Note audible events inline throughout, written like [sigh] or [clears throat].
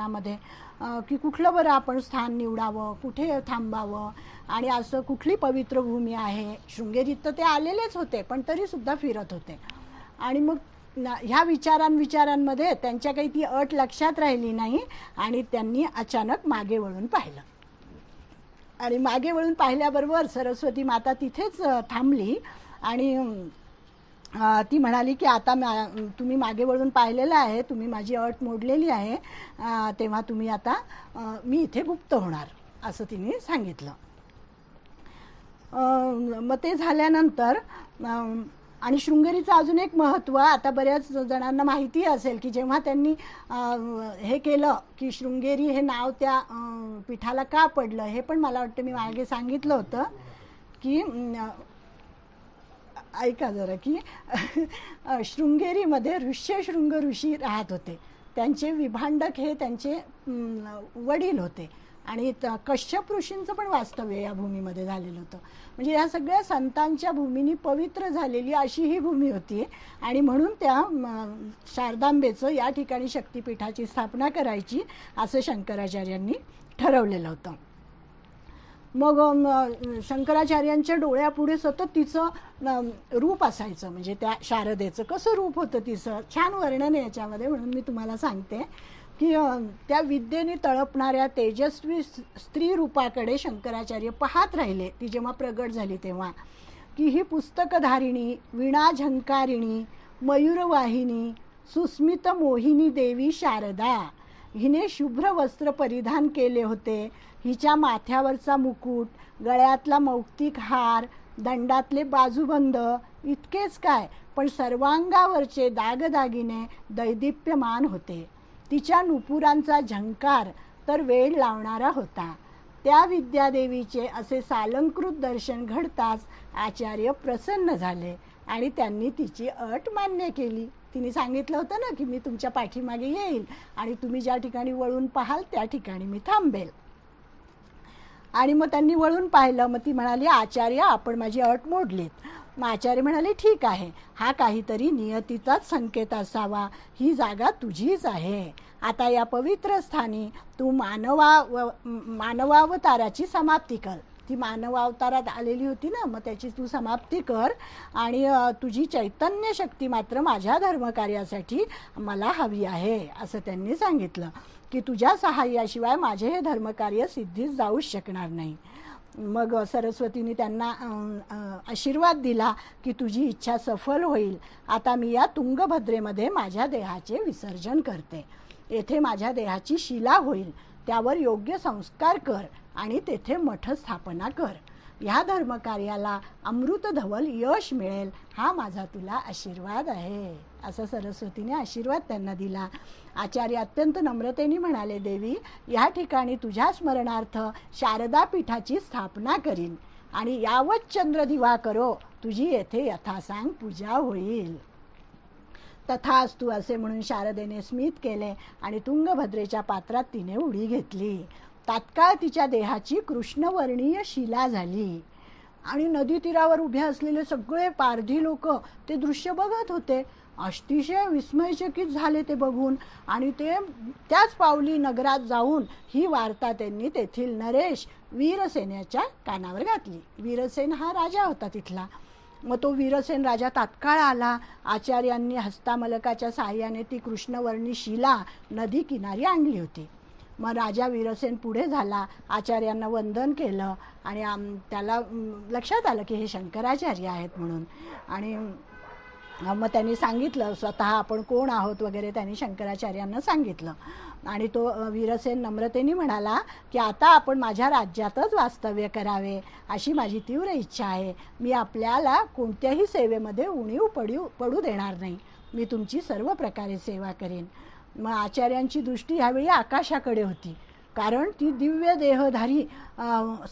मनामध्ये की कुठलं बरं आपण स्थान निवडावं कुठे थांबावं? आणि असं कुठली पवित्र भूमी आहे? शृंगेरीत तर ते आलेलेच होते पण तरीसुद्धा फिरत होते. आणि मग ह्या विचारां विचारांमध्ये त्यांच्या काही ती अट लक्षात राहिली नाही आणि त्यांनी अचानक मागे वळून पाहिलं. आणि मागे वळून पाहिल्याबरोबर सरस्वती माता तिथेच थांबली आणि ती म्हणाली की आता मा तुम्ही मागे वळून पाहिलेलं आहे तुम्ही माझी अट मोडलेली आहे तेव्हा तुम्ही आता मी इथे गुप्त होणार असं तिने सांगितलं. मग ते झाल्यानंतर आणि शृंगेरीचं अजून एक महत्त्व आता बऱ्याच जणांना माहिती असेल की जेव्हा त्यांनी हे केलं की शृंगेरी हे नाव त्या पिठाला पीठाला का पडलं हे पण मला वाटतं मी मागे सांगितलं होतं की ऐका जरा की शृंगेरीमध्ये ऋष्यशृंग ऋषी राहत होते. त्यांचे विभांडक हे त्यांचे वडील होते. आणि कश्यप ऋषींचं पण वास्तव्य या भूमीमध्ये झालेलं होतं. म्हणजे या सगळ्या संतांच्या भूमीनी पवित्र झालेली अशी ही भूमी होती. आणि म्हणून त्या शारदांबेचं या ठिकाणी शक्तिपीठाची स्थापना करायची असं शंकराचार्यांनी ठरवलेलं होतं. मग शंकराचार्यांच्या डोळ्यापुढे सतत तिचं रूप असायचं. म्हणजे त्या शारदेचं कसं रूप होतं तिचं? छान वर्णन आहे याच्यामध्ये म्हणून मी तुम्हाला सांगते की त्या विद्येने तळपणाऱ्या तेजस्वी स्त्री रूपाकडे शंकराचार्य पाहत राहिले. ती जेव्हा प्रगट झाली तेव्हा की ही पुस्तकधारिणी वीणा झंकारिणी मयूरवाहिनी सुस्मित मोहिनी देवी शारदा हिने शुभ्र वस्त्र परिधान केले होते. हिच्या माथ्यावरचा मुकुट गळ्यातला मौक्तिक हार दंडातले बाजूबंद इतकेच काय पण सर्वांगावरचे दागदागिने दैदिप्यमान होते. तिच्या नुपुरांचा झंकार तर वेळ लावणारा होता. त्या विद्यादेवीचे असे सालंकृत दर्शन घडताच आचार्य प्रसन्न झाले आणि त्यांनी तिची अट मान्य केली. तिने सांगितलं होतं ना की मी तुमच्या पाठीमागे येईल आणि तुम्ही ज्या ठिकाणी वळून पाहाल त्या ठिकाणी मी थांबेल. आणि मग त्यांनी वळून पाहिलं. मग ती म्हणाली आचार्य आपण माझी अट मोडलीत. मग आचार्य म्हणाले ठीक आहे. हा काहीतरी नियतीचाच संकेत असावा. ही जागा तुझीच आहे. आता या पवित्र स्थानी तू मानवा व मानवावताराची समाप्ती कर. ती मानवावतारात आलेली होती ना मग त्याची तू समाप्ती कर. आणि तुझी चैतन्य शक्ती मात्र माझ्या धर्मकार्यासाठी मला हवी आहे असं त्यांनी सांगितलं. की तुझ्या सहाय्याशिवाय माझे हे धर्मकार्य सिद्धीच जाऊच शकणार नाही. मग सरस्वतीने त्यांना आशीर्वाद दिला की तुझी इच्छा सफल होईल. आता मी या तुंगभद्रेमध्ये माझ्या देहाचे विसर्जन करते. येथे माझ्या देहाची शिला होईल. त्यावर योग्य संस्कार कर आणि तेथे मठ स्थापना कर. ह्या धर्मकार्याला अमृतधवल यश मिळेल हा माझा तुला आशीर्वाद आहे. असं सरस्वतीने आशीर्वाद त्यांना दिला. आचार्य अत्यंत नम्रतेने म्हणाले देवी या ठिकाणी तुझ्या स्मरणार्थ शारदा पीठाची स्थापना करीन आणि यावत चंद्रदिवा करो तुझी येथे यथासांग पूजा होईल. तथास्तु असे म्हणून शारदेने स्मित केले आणि तुंगभद्रेच्या पात्रात तिने उडी घेतली. तात्काळ तिच्या देहाची कृष्णवर्णीय शिला झाली. आणि नदी तीरावर उभे असलेले सगळे पारधी लोक ते दृश्य बघत होते. अतिशय विस्मयचकित झाले ते बघून. आणि ते त्याच पावली नगरात जाऊन ही वार्ता त्यांनी तेथील नरेश वीरसेनेच्या कानावर घातली. वीरसेन हा राजा होता तिथला. मग तो वीरसेन राजा तात्काळ आला. आचार्यांनी हस्तामलकाच्या सहाय्याने ती कृष्णवर्णी शिला नदी किनारी आणली होती. मग राजा वीरसेन पुढे झाला. आचार्यांना वंदन केलं. आणि आम त्याला लक्षात आलं की हे शंकराचार्य आहेत म्हणून. आणि मग त्यांनी सांगितलं स्वतः आपण कोण आहोत वगैरे त्यांनी शंकराचार्यांना सांगितलं. आणि तो वीरसेन नम्रतेने म्हणाला की आता आपण माझ्या राज्यातच वास्तव्य करावे अशी माझी तीव्र इच्छा आहे. मी आपल्याला कोणत्याही सेवेमध्ये उणीव पडू पडू देणार नाही. मी तुमची सर्व प्रकारे सेवा करेन. मग आचार्यांची दृष्टी ह्यावेळी आकाशाकडे होती. कारण ती दिव्य देहधारी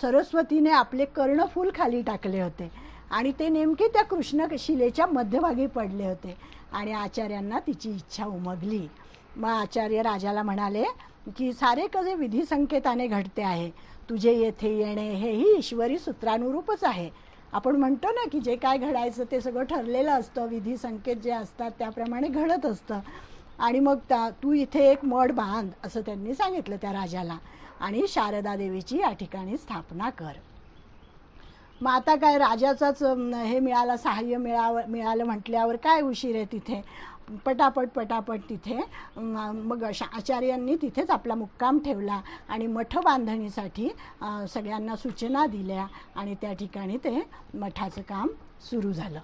सरस्वतीने आपले कर्णफूल खाली टाकले होते. आणि ते नेमके त्या कृष्णशिलेच्या मध्यभागी पडले होते. आणि आचार्यांना तिची इच्छा उमगली. मग आचार्य राजाला म्हणाले की सारे कसे विधी संकेताने घडते आहे. तुझे येथे येणे हेही ईश्वरी सूत्रानुरूपच आहे. आपण म्हणतो ना की जे काय घडायचं ते सगळं ठरलेलं असतं. विधी संकेत जे असतात त्याप्रमाणे घडत असतं. आणि मग त्या तू इथे एक मठ बांध असं त्यांनी सांगितलं त्या राजाला. आणि शारदा देवीची या ठिकाणी स्थापना कर. मग आता काय राजाचाच हे मिळालं सहाय्य मिळावं मिळालं म्हटल्यावर काय उशीर आहे तिथे? पटापट पटापट तिथे मग शा- आचार्यांनी तिथेच आपला मुक्काम ठेवला आणि मठ बांधणीसाठी सगळ्यांना सूचना दिल्या आणि त्या ठिकाणी ते मठाचं काम सुरू झालं.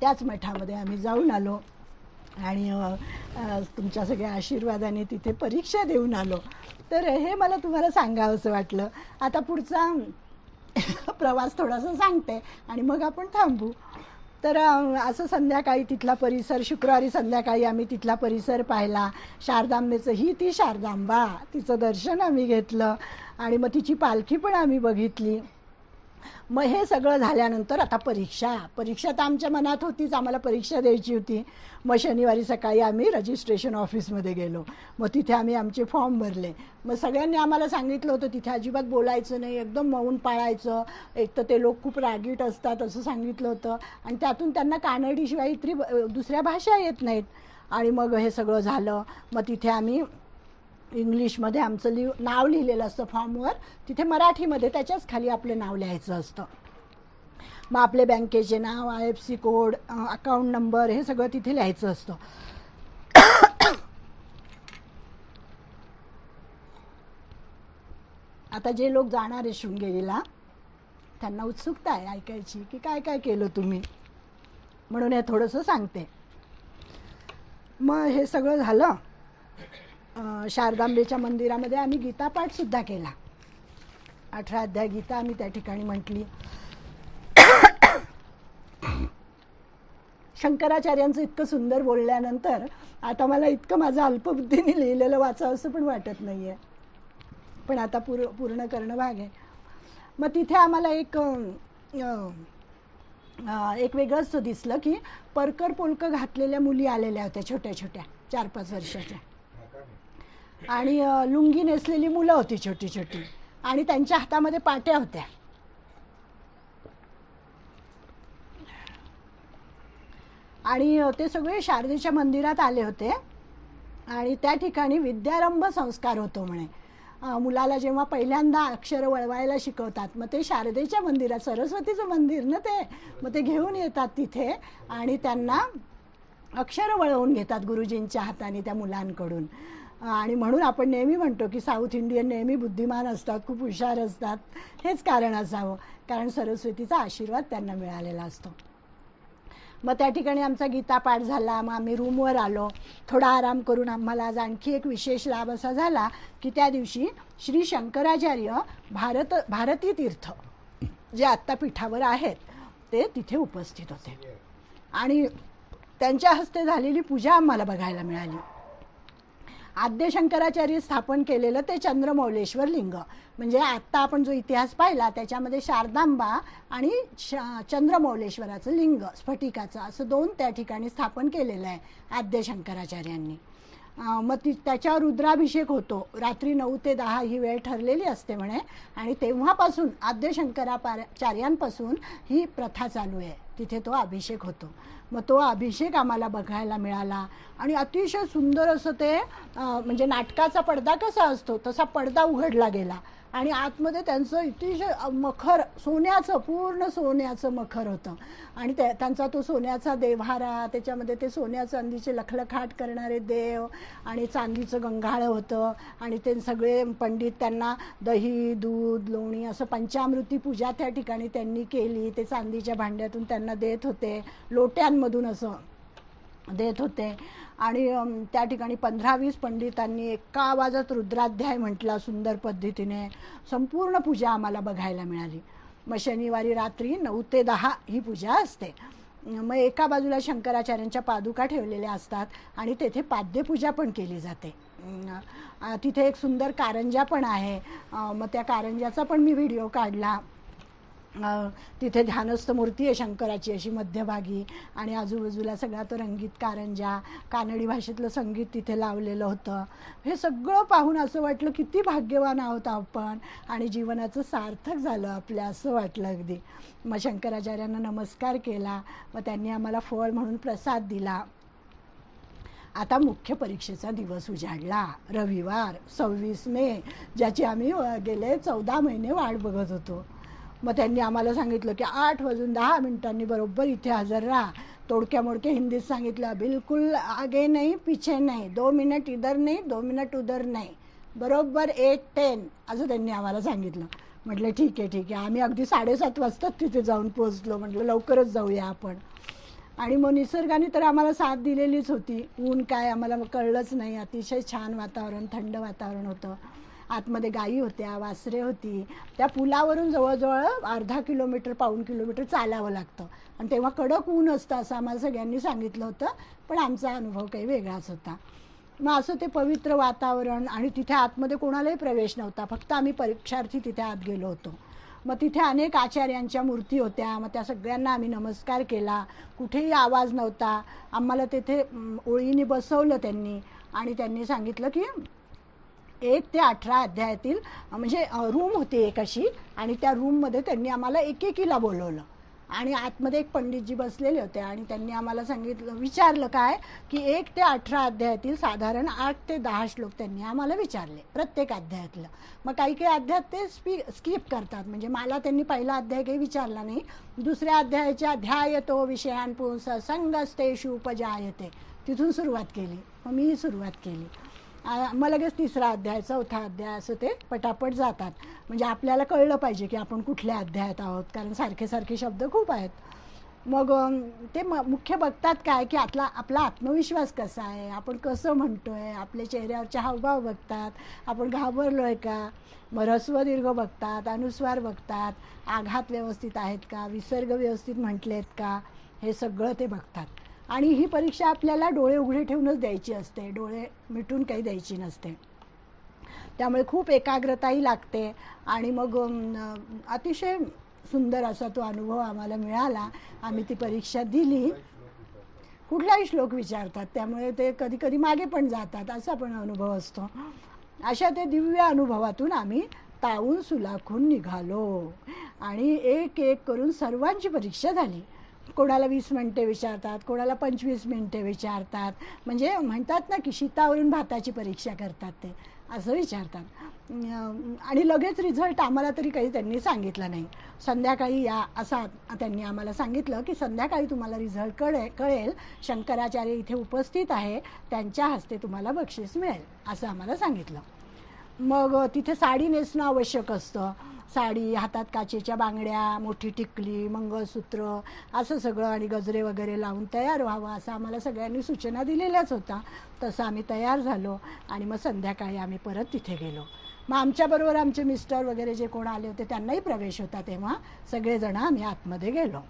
त्याच मठामध्ये आम्ही जाऊन आलो. आणि तुमच्या सगळ्या आशीर्वादाने तिथे परीक्षा देऊन आलो. तर हे मला तुम्हाला सांगावंसं वाटलं. आता पुढचा प्रवास थोडासा सांगते आणि मग आपण थांबू. तर असं संध्याकाळी तिथला परिसर शुक्रवारी संध्याकाळी आम्ही तिथला परिसर पाहिला. शारदांबेचं ही ती शारदांबा तिचं दर्शन आम्ही घेतलं. आणि मग तिची पालखी पण आम्ही बघितली. मग हे सगळं झाल्यानंतर आता परीक्षा. परीक्षा तर आमच्या मनात होतीच. आम्हाला परीक्षा द्यायची होती. मग शनिवारी सकाळी आम्ही रजिस्ट्रेशन ऑफिसमध्ये गेलो. मग तिथे आम्ही आमचे फॉर्म भरले. मग सगळ्यांनी आम्हाला सांगितलं होतं तिथे अजिबात बोलायचं नाही. एकदम मौन पाळायचं. एक तर ते लोक खूप रागीट असतात असं सांगितलं होतं. आणि त्यातून त्यांना कानडीशिवाय इतरी दुसऱ्या भाषा येत नाहीत. आणि मग हे सगळं झालं. मग तिथे आम्ही इंग्लिशमध्ये आमचं लिव नाव लिहिलेलं असतं फॉर्मवर. तिथे मराठीमध्ये त्याच्याच खाली आपलं नाव लिहायचं असतं. मग आपले बँकेचे नाव I F C code account number हे सगळं तिथे लिहायचं असतं. आता जे लोक जाणार आहे शृंगेरीला त्यांना उत्सुकता आहे ऐकायची की काय काय केलं तुम्ही? म्हणून हे थोडंसं सांगते. मग हे सगळं झालं. शारदांबेच्या मंदिरामध्ये आम्ही गीतापाठसुद्धा केला. अठरा अध्याय गीता आम्ही त्या ठिकाणी म्हटली. शंकराचार्यांचं इतकं सुंदर बोलल्यानंतर आता मला इतकं माझं अल्पबुद्धीने लिहिलेलं वाचावं असं पण वाटत नाही आहे पण आता पूर पूर्ण करणं भाग आहे. मग तिथे आम्हाला एक एक वेगळंच दिसलं की परकर पोलकं घातलेल्या मुली आलेल्या होत्या छोट्या छोट्या चार पाच वर्षाच्या. आणि लुंगी नेसलेली मुलं होती छोटी छोटी. आणि त्यांच्या हातामध्ये पाट्या होत्या. आणि ते सगळे शारदेच्या मंदिरात आले होते. आणि त्या ठिकाणी विद्यारंभ संस्कार होतो म्हणे. मुलाला जेव्हा पहिल्यांदा अक्षर वळवायला शिकवतात मग ते शारदेच्या मंदिरात सरस्वतीचं मंदिर ना ते? मग ते घेऊन येतात तिथे आणि त्यांना अक्षर वळवून घेतात गुरुजींच्या हाताने त्या मुलांकडून. आणि म्हणून आपण नेहमी म्हणतो की साऊथ इंडियन नेहमी बुद्धिमान असतात खूप हुशार असतात. हेच कारण असावं. कारण सरस्वतीचा आशीर्वाद त्यांना मिळालेला असतो. मग त्या ठिकाणी आमचा गीता पाठ झाला. मग आम्ही रूमवर आलो. थोडा आराम करून आम्हाला आज आणखी एक विशेष लाभ असा झाला की त्या दिवशी श्री शंकराचार्य भारत भारती तीर्थ जे आत्ता पीठावर आहेत ते तिथे उपस्थित होते. आणि त्यांच्या हस्ते झालेली पूजा आम्हाला बघायला मिळाली. आद्य शंकराचार्य स्थापन केलेलं ते चंद्रमौलेश्वर लिंग. म्हणजे आत्ता आपण जो इतिहास पाहिला त्याच्यामध्ये शारदांबा आणि श- चंद्रमौलेश्वराचं लिंग स्फटिकाचं असं दोन त्या ठिकाणी स्थापन केलेलं आहे आद्य शंकराचार्यांनी मग ती त्याच्यावर रुद्राभिषेक होतो. रात्री नऊ ते दहा ही वेळ ठरलेली असते म्हणे. आणि तेव्हापासून आद्य शंकराचार्यांपासून ही प्रथा चालू आहे. तिथे तो अभिषेक होतो. मग तो अभिषेक आम्हाला बघायला मिळाला. आणि अतिशय सुंदर असं ते म्हणजे नाटकाचा पडदा कसा असतो तसा पडदा उघडला गेला. आणि आतमध्ये त्यांचं अतिशय मखर सोन्याचं पूर्ण सोन्याचं मखर होतं. आणि त्या त्यांचा तो सोन्याचा देव्हारा त्याच्यामध्ये ते सोन्या चांदीचे लखलखाट करणारे देव आणि चांदीचं गंगाळं होतं. आणि ते सगळे पंडित त्यांना दही दूध लोणी असं पंचामृती पूजा त्या ठिकाणी त्यांनी केली. ते चांदीच्या भांड्यातून त्यांना देत होते. लोट्यांमधून असं देत होते. आणि त्या ठिकाणी पंधरा वीस पंडितांनी एका आवाजात रुद्राध्याय म्हटला सुंदर पद्धतीने संपूर्ण पूजा आम्हाला बघायला मिळाली. मग शनिवारी रात्री नऊ ते दहा ही पूजा असते. मग एका बाजूला शंकराचार्यांच्या पादुका ठेवलेल्या असतात आणि तेथे पाद्यपूजा पण केली जाते. तिथे एक सुंदर कारंजा पण आहे. मग त्या कारंजाचा पण मी व्हिडिओ काढला. तिथे ध्यानस्थ मूर्ती आहे शंकराची अशी मध्यभागी. आणि आजूबाजूला सगळा तो रंगीत कारंजा कानडी भाषेतलं संगीत तिथे लावलेलं होतं. हे सगळं पाहून असं वाटलं किती भाग्यवान आहोत आपण. आणि जीवनाचं सार्थक झालं आपल्या असं वाटलं अगदी. मग शंकराचार्यांना नमस्कार केला. मग त्यांनी आम्हाला फळ म्हणून प्रसाद दिला. आता मुख्य परीक्षेचा दिवस उजाडला. रविवार सव्वीस मे ज्याची आम्ही गेले चौदा महिने वाट बघत होतो. मग त्यांनी आम्हाला सांगितलं की आठ वाजून दहा मिनिटांनी बरोबर इथे हजर राहा. तोडक्या मोडक्या हिंदीत सांगितलं बिलकुल आगे नाही पिछे नाही दो मिनिट इधर नाही दो मिनिट उधर नाही. बरोबर एट टेन असं त्यांनी आम्हाला सांगितलं. म्हटलं ठीक आहे ठीक आहे. आम्ही अगदी साडेसात वाजताच तिथे जाऊन पोहोचलो. म्हटलं लवकरच जाऊया आपण. आणि मग निसर्गाने तर आम्हाला साथ दिलेलीच होती. ऊन काय आम्हाला कळलंच नाही. अतिशय छान वातावरण थंड वातावरण होतं. आतमध्ये गायी होत्या वासरे होती. त्या पुलावरून जवळजवळ अर्धा किलोमीटर पाऊण किलोमीटर चालावं लागतं. आणि तेव्हा कडक ऊन असतं असं आम्हाला सगळ्यांनी सांगितलं होतं पण आमचा अनुभव काही वेगळाच होता. मग असं ते पवित्र वातावरण आणि तिथे आतमध्ये कोणालाही प्रवेश नव्हता फक्त आम्ही परीक्षार्थी तिथे आत गेलो होतो. मग तिथे अनेक आचार्यांच्या मूर्ती होत्या मग त्या सगळ्यांना आम्ही नमस्कार केला. कुठेही आवाज नव्हता. आम्हाला तिथे ओळीने बसवलं त्यांनी आणि त्यांनी सांगितलं की एक ते अठरा अध्यायातील म्हणजे रूम होती एक अशी आणि त्या रूममध्ये त्यांनी आम्हाला एकेकीला बोलवलं. आणि आतमध्ये एक पंडितजी बसलेले होते आणि त्यांनी आम्हाला सांगितलं विचारलं काय की एक ते अठरा अध्यायातील साधारण आठ ते दहा श्लोक त्यांनी आम्हाला विचारले प्रत्येक अध्यायातलं. मग काही काही अध्यायात ते स्पी स्किप करतात. म्हणजे मला त्यांनी पहिला अध्याय काही विचारला नाही. दुसऱ्या अध्यायाच्या ध्यायतो विषयांपूर्ण संगस्तेषु उपजायते. तिथून सुरुवात केली. मग मीही सुरुवात केली. मग लगेच तिसरा अध्याय चौथा अध्याय असं ते पटापट जातात. म्हणजे आपल्याला कळलं पाहिजे की आपण कुठल्या अध्यायात आहोत कारण सारखे सारखे शब्द खूप आहेत. मग ते म मुख्य बघतात काय की आपला आपला आत्मविश्वास कसा आहे आपण कसं म्हणतो आहे आपल्या चेहऱ्यावरचे हावभाव बघतात आपण घाबरलो आहे का? मग ऱ्हस्व दीर्घ बघतात अनुस्वार बघतात आघात व्यवस्थित आहेत का? विसर्ग व्यवस्थित म्हटले आहेत का? हे सगळं ते बघतात. आणि ही परीक्षा आपल्याला डोळे उघडे ठेवूनच द्यायची असते. डोळे मिटून काही द्यायची नसते. त्यामुळे खूप एकाग्रताही लागते आणि मग अतिशय सुंदर असा तो अनुभव आम्हाला मिळाला. आम्ही ती परीक्षा दिली. कुठलाही श्लोक विचारतात त्यामुळे ते कधी कधी मागे पण जातात असा पण अनुभव असतो. अशा ते दिव्य अनुभवातून आम्ही ताऊन सुलाखून निघालो. आणि एक एक करून सर्वांची परीक्षा झाली. कोणाला वीस मिनटे विचारतात कोणाला पंचवीस मिनटे विचारतात. म्हणजे म्हणतात ना की शीतावरून भाताची परीक्षा करतात ते असं विचारतात. आणि लगेच रिझल्ट आम्हाला तरी काही त्यांनी सांगितला नाही. संध्याकाळी या असा त्यांनी आम्हाला सांगितलं की संध्याकाळी तुम्हाला रिझल्ट कळे कळेल शंकराचार्य इथे उपस्थित आहे त्यांच्या हस्ते तुम्हाला बक्षीस मिळेल असं आम्हाला सांगितलं. मग तिथे साडी नेसणं आवश्यक असतं. साडी हातात काचेच्या बांगड्या मोठी टिकली मंगळसूत्र असं सगळं आणि गजरे वगैरे लावून तयार व्हावं असं आम्हाला सगळ्यांनी सूचना दिलेल्याच होता तसं आम्ही तयार झालो आणि मग संध्याकाळी आम्ही परत तिथे गेलो. मग आमच्याबरोबर आमचे मिस्टर वगैरे जे कोण आले होते त्यांनाही प्रवेश होता तेव्हा. सगळेजण आम्ही आतमध्ये गेलो.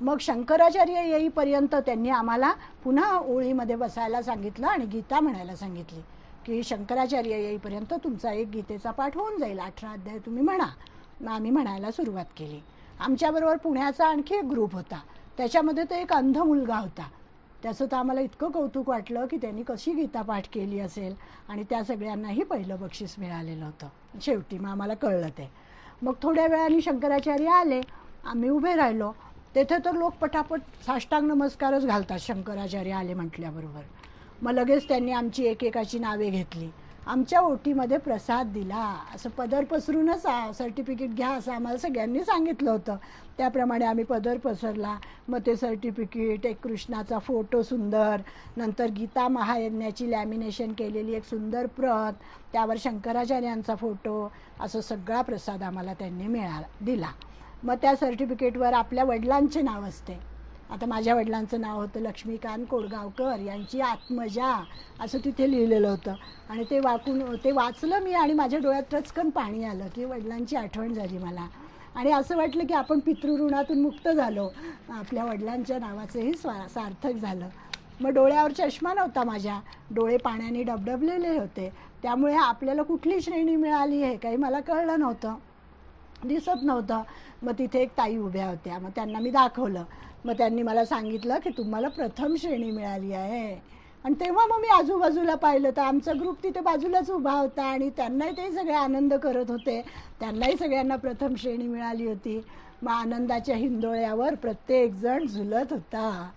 मग शंकराचार्य येईपर्यंत त्यांनी आम्हाला पुन्हा ओळीमध्ये बसायला सांगितलं आणि गीता म्हणायला सांगितली. की शंकराचार्य येईपर्यंत तुमचा एक गीतेचा पाठ होऊन जाईल. अठरा अध्याय तुम्ही म्हणा. मग आम्ही म्हणायला सुरुवात केली. आमच्याबरोबर पुण्याचा आणखी एक ग्रुप होता. त्याच्यामध्ये तो एक अंध मुलगा होता. त्याचं तर आम्हाला इतकं कौतुक वाटलं की त्यांनी कशी गीता पाठ केली असेल आणि त्या सगळ्यांनाही पहिलं बक्षीस मिळालेलं होतं. शेवटी मग आम्हाला कळलं ते. मग थोड्या वेळाने शंकराचार्य आले. आम्ही उभे राहिलो. तेथे तर लोक पटापट साष्टांग नमस्कारच घालतात शंकराचार्य आले म्हटल्याबरोबर. मग लगेच त्यांनी आमची एकेकाची नावे घेतली. आमच्या ओटीमध्ये प्रसाद दिला. असं पदर पसरूनच सर्टिफिकेट घ्या असं आम्हाला सगळ्यांनी सांगितलं होतं. त्याप्रमाणे आम्ही पदर पसरला. मग ते सर्टिफिकेट एक कृष्णाचा फोटो सुंदर नंतर गीता महायज्ञाची लॅमिनेशन केलेली एक सुंदर प्रत त्यावर शंकराचार्यांचा फोटो असं सगळा प्रसाद आम्हाला त्यांनी मिळाला दिला. मग त्या सर्टिफिकेटवर आपल्या वडिलांचे नाव असते. आता माझ्या वडिलांचं नाव होतं लक्ष्मीकांत कोडगावकर यांची आत्मजा असं तिथे लिहिलेलं होतं. आणि ते वाकून ते वाचलं मी आणि माझ्या डोळ्यात टचकन पाणी आलं की वडिलांची आठवण झाली मला. आणि असं वाटलं की आपण पितृऋणातून मुक्त झालो. आपल्या वडिलांच्या नावाचंही स्वा सार्थक झालं. मग डोळ्यावर चष्मा नव्हता माझ्या. डोळे पाण्याने डबडबलेले होते. त्यामुळे आपल्याला कुठली श्रेणी मिळाली हे काही मला कळलं नव्हतं. दिसत नव्हतं. मग तिथे एक ताई उभ्या होत्या. मग त्यांना मी दाखवलं. मग त्यांनी मला सांगितलं की तुम्हाला प्रथम श्रेणी मिळाली आहे. आणि तेव्हा मग मी आजूबाजूला पाहिलं तर आमचा ग्रुप तिथे बाजूलाच उभा होता आणि त्यांनाही ते सगळे आनंद करत होते. त्यांनाही सगळ्यांना प्रथम श्रेणी मिळाली होती. मग आनंदाच्या हिंदोळ्यावर प्रत्येकजण झुलत होता.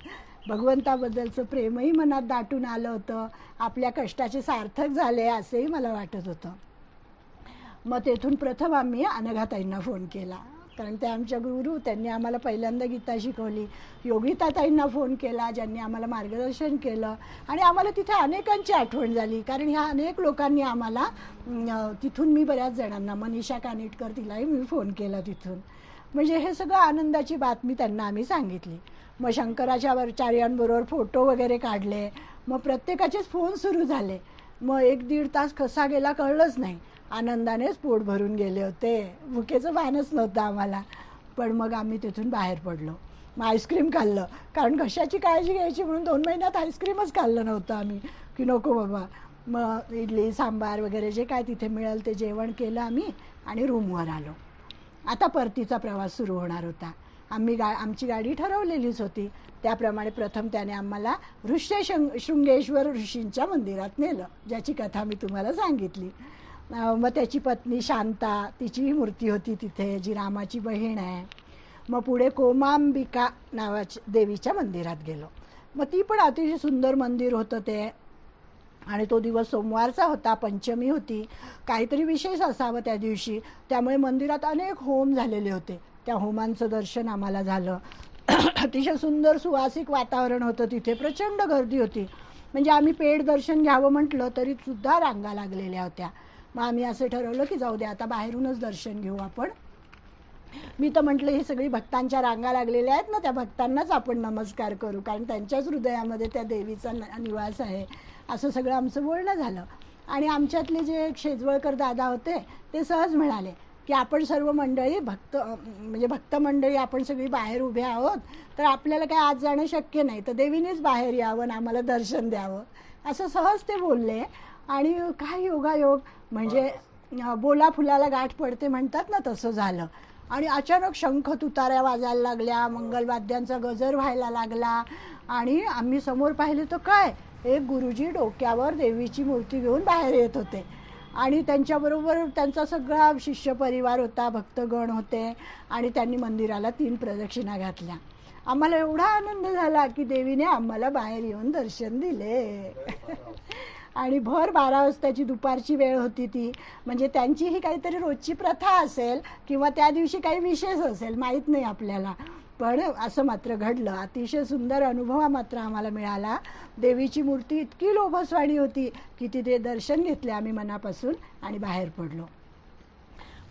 भगवंताबद्दलचं प्रेमही मनात दाटून आलं होतं. आपल्या कष्टाचे सार्थक झाले असंही मला वाटत होतं. मग तेथून प्रथम आम्ही अनघाताईंना फोन केला. कारण ते आमच्या गुरु त्यांनी आम्हाला पहिल्यांदा गीता शिकवली. योगिताताईंना फोन केला ज्यांनी आम्हाला मार्गदर्शन केलं. आणि आम्हाला तिथे अनेकांची आठवण झाली. कारण ह्या अनेक लोकांनी आम्हाला तिथून मी बऱ्याच जणांना मनीषा कानिटकर तिलाही मी फोन केला तिथून. म्हणजे हे सगळं आनंदाची बातमी त्यांना आम्ही सांगितली. मग शंकराच्या फोटो वगैरे काढले. मग प्रत्येकाचेच फोन सुरू झाले. मग एक दीड तास कसा गेला कळलंच नाही. आनंदानेच पोट भरून गेले होते. भुकेचं भानच नव्हतं आम्हाला. पण मग आम्ही तिथून बाहेर पडलो. मग आईस्क्रीम खाल्लं. कारण कशाची काळजी घ्यायची म्हणून दोन महिन्यात आईस्क्रीमच खाल्लं नव्हतं आम्ही. की नको बाबा. मग इडली सांबार वगैरे जे काय तिथे मिळेल ते जेवण केलं आम्ही आणि रूमवर आलो. आता परतीचा प्रवास सुरू होणार होता. आम्ही गा आमची गाडी ठरवलेलीच होती. त्याप्रमाणे प्रथम त्याने आम्हाला ऋष्य शृंगेश्वर ऋषींच्या मंदिरात नेलं ज्याची कथा मी तुम्हाला सांगितली. मग त्याची पत्नी शांता तिचीही मूर्ती होती तिथे जी रामाची बहीण आहे. मग पुढे कोमांबिका नावाच्या देवीच्या मंदिरात गेलो. मग ती पण अतिशय सुंदर मंदिर होतं ते. आणि तो दिवस सोमवारचा होता पंचमी होती. काहीतरी विशेष असावं त्या दिवशी. त्यामुळे मंदिरात अनेक होम झालेले होते. त्या होमांचं दर्शन आम्हाला झालं. [clears throat] अतिशय सुंदर सुवासिक वातावरण होतं तिथे. प्रचंड गर्दी होती. म्हणजे आम्ही पेड दर्शन घ्यावं म्हटलं तरी सुद्धा रांगा लागलेल्या होत्या. मग आम्ही असं ठरवलं की जाऊ दे आता बाहेरूनच दर्शन घेऊ आपण. मी तर म्हटलं ही सगळी भक्तांच्या रांगा लागलेल्या आहेत ना त्या भक्तांनाच आपण नमस्कार करू कारण त्यांच्याच हृदयामध्ये त्या देवीचा न- निवास आहे. असं सगळं आमचं बोलणं झालं. आणि आमच्यातले जे शेजवळकर दादा होते ते सहज म्हणाले की आपण सर्व मंडळी भक्त म्हणजे भक्त मंडळी आपण सगळी बाहेर उभे आहोत तर आपल्याला काय आज जाणं शक्य नाही तर देवीनेच बाहेर यावं आणि आम्हाला दर्शन द्यावं. असं सहज ते बोलले. आणि काय योगायोग? म्हणजे बोला फुलाला गाठ पडते म्हणतात ना तसं झालं. आणि अचानक शंख तुताऱ्या वाजायला लागल्या मंगलवाद्यांचा गजर व्हायला लागला. आणि आम्ही समोर पाहिले तर काय एक गुरुजी डोक्यावर देवीची मूर्ती घेऊन बाहेर येत होते. आणि त्यांच्याबरोबर त्यांचा सगळा शिष्य परिवार होता भक्तगण होते. आणि त्यांनी मंदिराला तीन प्रदक्षिणा घातल्या. आम्हाला एवढा आनंद झाला की देवीने आम्हाला बाहेर येऊन दर्शन दिले. आणि भर बारा वाजताची दुपारची वेळ होती ती. म्हणजे त्यांची ही काहीतरी रोजची प्रथा असेल किंवा त्या दिवशी काही विशेष असेल माहीत नाही आपल्याला. पण असं मात्र घडलं. अतिशय सुंदर अनुभव मात्र आम्हाला मिळाला. देवीची मूर्ती इतकी लोभसवाणी होती की तिथे दर्शन घेतले आम्ही मनापासून आणि बाहेर पडलो.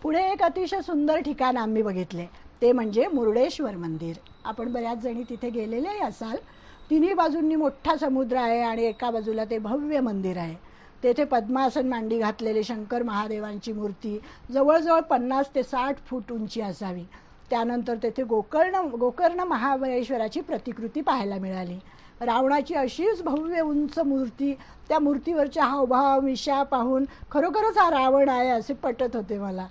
पुढे एक अतिशय सुंदर ठिकाण आम्ही बघितले. ते म्हणजे मुर्डेश्वर मंदिर. आपण बऱ्याच जणी तिथे गेलेलेही असाल. तिन्ही बाजूंनी मोठा समुद्र आहे आणि एका बाजूला ते भव्य मंदिर आहे. तेथे पद्मासन मांडी घातलेले शंकर महादेवांची मूर्ती जवळजवळ पन्नास ते साठ फूट उंची असावी. त्यानंतर तेथे गोकर्ण गोकर्ण महाबळेश्वराची प्रतिकृती पाहायला मिळाली. रावणाची अशीच भव्य उंच मूर्ती त्या मूर्तीवरच्या हावभाव मिशा पाहून खरोखरच हा रावण आहे असे पटत होते मला.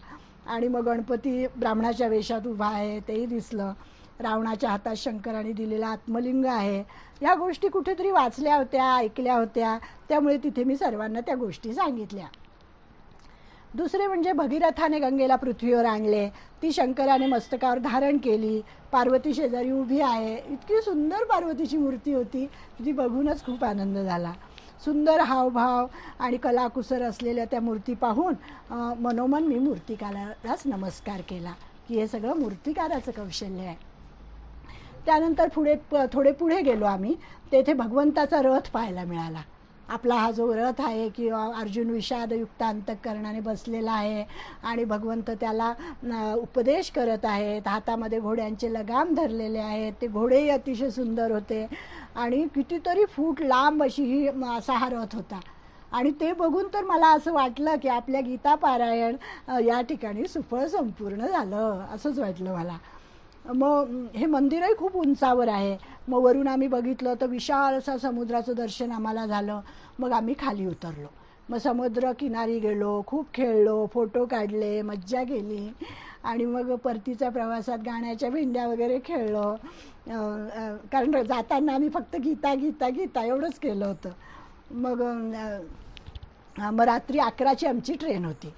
आणि मग गणपती ब्राह्मणाच्या वेशात उभा आहे तेही दिसलं. रावणाच्या हातात शंकराने दिलेला आत्मलिंग आहे. या गोष्टी कुठेतरी वाचल्या होत्या ऐकल्या होत्या. त्यामुळे तिथे मी सर्वांना त्या गोष्टी सांगितल्या. दुसरे म्हणजे भगीरथाने गंगेला पृथ्वीवर आणले. ती शंकराने मस्तकावर धारण केली. पार्वती शेजारी उभी आहे. इतकी सुंदर पार्वतीची मूर्ती होती ती बघूनच खूप आनंद झाला. सुंदर हावभाव आणि कलाकुसर असलेल्या त्या मूर्ती पाहून मनोमन मी मूर्तिकारालाच नमस्कार केला की हे सगळं मूर्तिकाराचं कौशल्य आहे. त्यानंतर पुढे प- थोडे पुढे गेलो आम्ही. तेथे भगवंताचा रथ पाहायला मिळाला. आपला हा जो रथ आहे किंवा अर्जुन विषादयुक्त अंतकरणाने बसलेला आहे आणि भगवंत त्याला उपदेश करत आहेत. हातामध्ये घोड्यांचे लगाम धरलेले आहेत. ते घोडेही अतिशय सुंदर होते. आणि कितीतरी फूट लांब अशी ही असा हा रथ होता. आणि ते बघून तर मला असं वाटलं की आपल्या गीता पारायण या ठिकाणी सुफळ संपूर्ण झालं असंच वाटलं मला. मग हे मंदिरही खूप उंचावर आहे. मग वरून आम्ही बघितलं तर विशाल असं समुद्राचं दर्शन आम्हाला झालं. मग आम्ही खाली उतरलो. मग समुद्र किनारी गेलो खूप खेळलो फोटो काढले मज्जा केली. आणि मग परतीच्या प्रवासात गाण्याच्या भेंड्या वगैरे खेळलो. कारण जाताना आम्ही फक्त गीता गीता गीता एवढंच केलं होतं. मग मग रात्री अकराची आमची ट्रेन होती.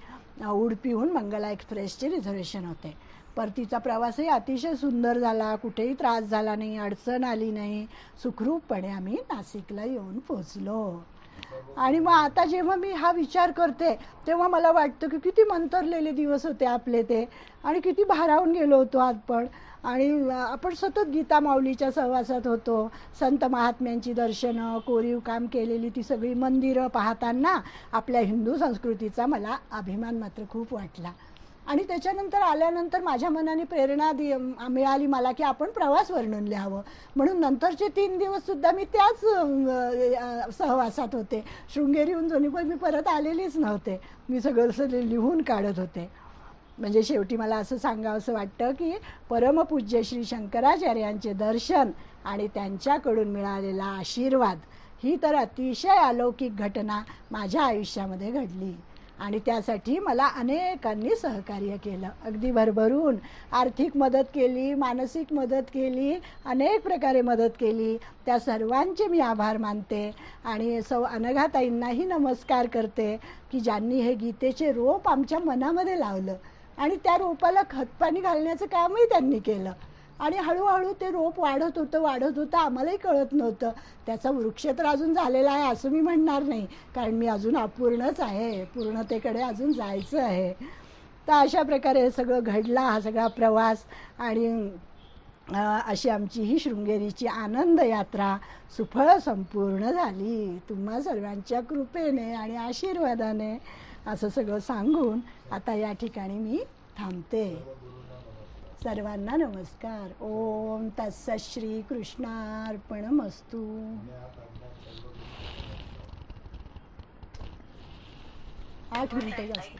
उडपीहून मंगला एक्सप्रेसचे रिझर्वेशन होते. परतीचा प्रवासही अतिशय सुंदर झाला. कुठेही त्रास झाला नाही अडचण आली नाही. सुखरूपपणे आम्ही नाशिकला येऊन पोचलो आणि मग आता जेव्हा मी हा विचार करते तेव्हा मला वाटतं की किती मंतरलेले दिवस होते आपले ते. आणि किती भारावून गेलो होतो आपण आणि आपण सतत गीता माऊलीच्या सहवासात होतो. संत महात्म्यांची दर्शनं कोरीव काम केलेली ती सगळी मंदिरं पाहताना आपल्या हिंदू संस्कृतीचा मला अभिमान मात्र खूप वाटला. आणि त्याच्यानंतर आल्यानंतर माझ्या मनाने प्रेरणा दि मिळाली मला की आपण प्रवास वर्णन लिहावं म्हणून नंतरचे तीन दिवससुद्धा मी त्याच सहवासात होते. शृंगेरीहून दोन्ही पण मी परत आलेलीच नव्हते. मी सगळं असं लिहून काढत होते. म्हणजे शेवटी मला असं सांगावं असं वाटतं की परमपूज्य श्री शंकराचार्यांचे दर्शन आणि त्यांच्याकडून मिळालेला आशीर्वाद ही तर अतिशय अलौकिक घटना माझ्या आयुष्यामध्ये घडली. आणि त्यासाठी मला अनेकांनी सहकार्य केलं. अगदी भरभरून आर्थिक मदत केली मानसिक मदत केली अनेक प्रकारे मदत केली. त्या सर्वांचे मी आभार मानते आणि सौ अनघाताईंनाही नमस्कार करते की ज्यांनी हे गीतेचे रोप आमच्या मनामध्ये लावलं आणि त्या रोपाला खतपाणी घालण्याचं कामही त्यांनी केलं. आणि हळूहळू ते रोप वाढत होतं वाढत होतं आम्हालाही कळत नव्हतं. त्याचा वृक्ष तर अजून झालेला आहे असं मी म्हणणार नाही. कारण मी अजून अपूर्णच आहे. पूर्णतेकडे अजून जायचं आहे. तर अशा प्रकारे हे सगळं घडला हा सगळा प्रवास. आणि अशी आमची ही शृंगेरीची आनंद यात्रा सुफळ संपूर्ण झाली. तुम्हा सर्वांच्या कृपेने आणि आशीर्वादाने असं सगळं सांगून आता या ठिकाणी मी थांबते. सर्वांना नमस्कार. ओम तत्स श्री कृष्णार्पण मस्तू आठ मिनिटं जास्त.